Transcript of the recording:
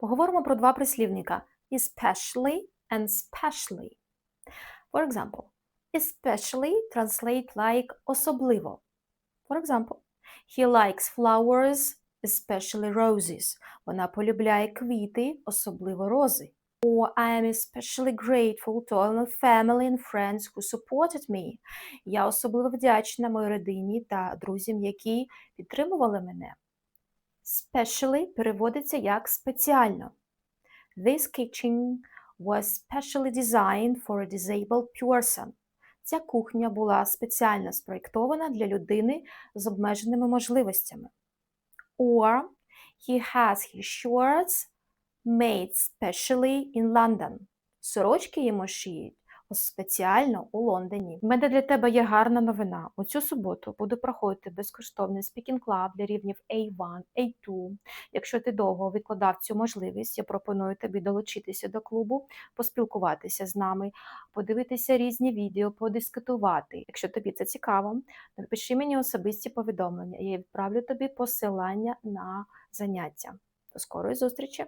Поговоримо про два прислівника especially and specially. For example, especially translate like особливо. For example, he likes flowers, especially roses. Вона полюбляє квіти, особливо рози. Or I am especially grateful to all my family and friends who supported me. Я особливо вдячна моїй родині та друзям, які підтримували мене. Specially переводиться як спеціально. This kitchen was specially designed for a disabled person. Ця кухня була спеціально спроєктована для людини з обмеженими можливостями. Or he has his shorts made specially in London. Сорочки йому шиють спеціально у Лондоні. У мене для тебе є гарна новина. У цю суботу буду проходити безкоштовний Club для рівнів A1, A2. Якщо ти довго відкладав цю можливість, я пропоную тобі долучитися до клубу, поспілкуватися з нами, подивитися різні відео, подискутувати. Якщо тобі це цікаво, напиши мені особисті повідомлення, я відправлю тобі посилання на заняття. До скорої зустрічі!